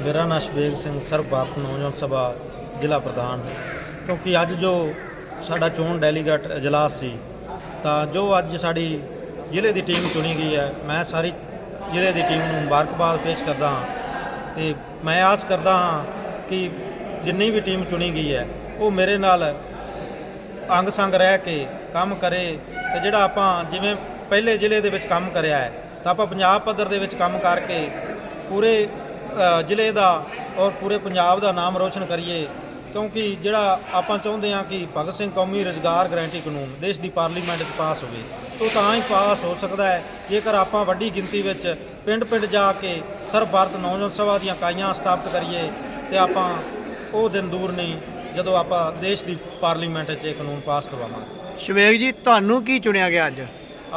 ਮੇਰਾ ਨਾਮ ਸ਼ਬੇਗ ਸਿੰਘ, ਸਰਬ ਭਾਰਤ ਨੌਜਵਾਨ ਸਭਾ ਜ਼ਿਲ੍ਹਾ ਪ੍ਰਧਾਨ ਕਿਉਂਕਿ ਅੱਜ ਜੋ ਸਾਡਾ ਚੋਣ ਡੈਲੀਗੇਟ ਇਜਲਾਸ ਸੀ, ਤਾਂ ਜੋ ਅੱਜ ਸਾਡੀ ਜ਼ਿਲ੍ਹੇ ਦੀ ਟੀਮ ਚੁਣੀ ਗਈ ਹੈ, ਮੈਂ ਸਾਰੀ ਜ਼ਿਲ੍ਹੇ ਦੀ ਟੀਮ ਨੂੰ ਮੁਬਾਰਕਬਾਦ ਪੇਸ਼ ਕਰਦਾ ਹਾਂ ਤੇ ਮੈਂ ਆਸ ਕਰਦਾ ਹਾਂ ਕਿ ਜਿੰਨੀ ਵੀ ਟੀਮ ਚੁਣੀ ਗਈ ਹੈ, ਉਹ ਮੇਰੇ ਨਾਲ ਅੰਗ ਸੰਗ ਰਹਿ ਕੇ ਕੰਮ ਕਰੇ ਤੇ ਜਿਹੜਾ ਆਪਾਂ ਜਿਵੇਂ ਪਹਿਲੇ ਜ਼ਿਲ੍ਹੇ ਦੇ ਵਿੱਚ ਕੰਮ ਕਰਿਆ ਹੈ, ਤਾਂ ਆਪਾਂ ਪੰਜਾਬ ਪੱਧਰ ਦੇ ਵਿੱਚ ਕੰਮ ਕਰਕੇ ਪੂਰੇ ਜ਼ਿਲ੍ਹੇ ਦਾ ਔਰ ਪੂਰੇ ਪੰਜਾਬ ਦਾ ਨਾਮ ਰੋਸ਼ਨ ਕਰੀਏ ਕਿਉਂਕਿ ਜਿਹੜਾ ਆਪਾਂ ਚਾਹੁੰਦੇ ਹਾਂ ਕਿ ਭਗਤ ਸਿੰਘ ਕੌਮੀ ਰੁਜ਼ਗਾਰ ਗਰੰਟੀ ਕਾਨੂੰਨ ਦੇਸ਼ ਦੀ ਪਾਰਲੀਮੈਂਟ 'ਚ ਪਾਸ ਹੋਵੇ ਉਹ ਤਾਂ ਹੀ ਪਾਸ ਹੋ ਸਕਦਾ ਹੈ। ਜੇਕਰ ਆਪਾਂ ਵੱਡੀ ਗਿਣਤੀ ਵਿੱਚ ਪਿੰਡ-ਪਿੰਡ ਜਾ ਕੇ ਸਰਬ ਭਾਰਤ ਨੌਜਵਾਨ ਸਭਾ ਦੀਆਂ ਇਕਾਈਆਂ ਸਥਾਪਿਤ ਕਰੀਏ ਤੇ ਆਪਾਂ ਉਹ ਦਿਨ ਦੂਰ ਨਹੀਂ ਜਦੋਂ ਆਪਾਂ ਦੇਸ਼ ਦੀ ਪਾਰਲੀਮੈਂਟ 'ਚ ਇਹ ਕਾਨੂੰਨ ਪਾਸ ਕਰਵਾਵਾਂਗੇ। ਸ਼ਵੇਗ ਜੀ ਤੁਹਾਨੂੰ ਕੀ ਚੁਣਿਆ ਗਿਆ ਅੱਜ?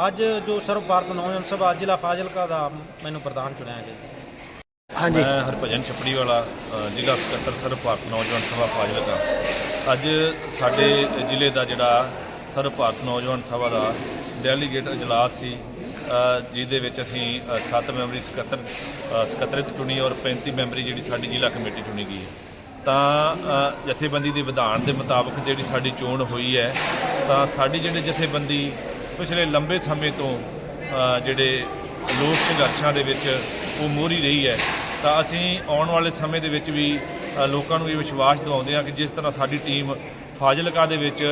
ਅੱਜ ਜੋ ਸਰਬ ਭਾਰਤ ਨੌਜਵਾਨ ਸਭਾ ਜ਼ਿਲ੍ਹਾ ਫਾਜ਼ਿਲਕਾ ਦਾ ਮੈਨੂੰ ਪ੍ਰਧਾਨ ਚੁਣਿਆ ਗਿਆ ਹਾਂਜੀ। ਮੈਂ ਹਰਭਜਨ ਛੱਪੜੀ ਵਾਲਾ ਜ਼ਿਲ੍ਹਾ ਸਕੱਤਰ ਸਰਬ ਭਾਰਤ ਨੌਜਵਾਨ ਸਭਾ ਫਾਜ਼ਿਲਕਾ। ਅੱਜ ਸਾਡੇ ਜ਼ਿਲ੍ਹੇ ਦਾ ਜਿਹੜਾ ਸਰਬ ਭਾਰਤ ਨੌਜਵਾਨ ਸਭਾ ਦਾ ਡੈਲੀਗੇਟ ਇਜਲਾਸ ਸੀ ਜਿਹਦੇ ਵਿੱਚ ਅਸੀਂ 7 ਮੈਂਬਰੀ ਸਕੱਤਰ ਅ, ਚੁਣੀ ਔਰ 35 ਮੈਂਬਰੀ ਜਿਹੜੀ ਸਾਡੀ ਜ਼ਿਲ੍ਹਾ ਕਮੇਟੀ ਚੁਣੀ ਗਈ ਹੈ। ਤਾਂ ਜਥੇਬੰਦੀ ਦੇ ਵਿਧਾਨ ਦੇ ਮੁਤਾਬਕ ਜਿਹੜੀ ਸਾਡੀ ਚੋਣ ਹੋਈ ਹੈ ਤਾਂ ਸਾਡੀ ਜਿਹੜੇ ਜਥੇਬੰਦੀ ਪਿਛਲੇ ਲੰਬੇ ਸਮੇਂ ਤੋਂ ਜਿਹੜੇ ਲੋਕ ਸੰਘਰਸ਼ਾਂ ਦੇ ਵਿੱਚ ਉਹ ਮੋਹਰੀ ਰਹੀ ਹੈ ਤਾਂ ਅਸੀਂ ਆਉਣ ਵਾਲੇ ਸਮੇਂ ਦੇ ਵਿੱਚ ਵੀ ਲੋਕਾਂ ਨੂੰ ਇਹ ਵਿਸ਼ਵਾਸ ਦਿਵਾਉਂਦੇ ਹਾਂ ਕਿ ਜਿਸ ਤਰ੍ਹਾਂ ਸਾਡੀ ਟੀਮ ਫਾਜ਼ਿਲਕਾ ਦੇ ਵਿੱਚ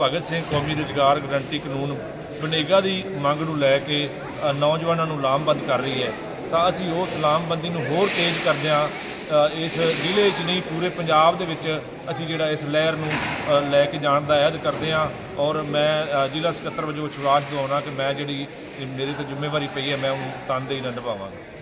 ਭਗਤ ਸਿੰਘ ਕੌਮੀ ਰੁਜ਼ਗਾਰ ਗਰੰਟੀ ਕਾਨੂੰਨ ਬਨੇਗਾ ਦੀ ਮੰਗ ਨੂੰ ਲੈ ਕੇ ਨੌਜਵਾਨਾਂ ਨੂੰ ਲਾਮਬੰਦ ਕਰ ਰਹੀ ਹੈ। ਤਾਂ ਅਸੀਂ ਉਸ ਲਾਮਬੰਦੀ ਨੂੰ ਹੋਰ ਤੇਜ਼ ਕਰਦਿਆਂ ਇਸ ਜ਼ਿਲ੍ਹੇ 'ਚ ਨਹੀਂ, ਪੂਰੇ ਪੰਜਾਬ ਦੇ ਵਿੱਚ ਅਸੀਂ ਜਿਹੜਾ ਇਸ ਲਹਿਰ ਨੂੰ ਲੈ ਕੇ ਜਾਣ ਦਾ ਅਹਿਦ ਕਰਦੇ ਹਾਂ ਔਰ ਮੈਂ ਜ਼ਿਲ੍ਹਾ ਸਕੱਤਰ ਵਜੋਂ ਵਿਸ਼ਵਾਸ ਦਿਵਾਉਣਾ ਕਿ ਮੈਂ ਜਿਹੜੀ ਮੇਰੇ ਤੇ ਜ਼ਿੰਮੇਵਾਰੀ ਪਈ ਹੈ, ਮੈਂ ਉਹਨੂੰ ਤਨਦੇਹੀ ਨਾਲ ਨਿਭਾਵਾਂਗਾ।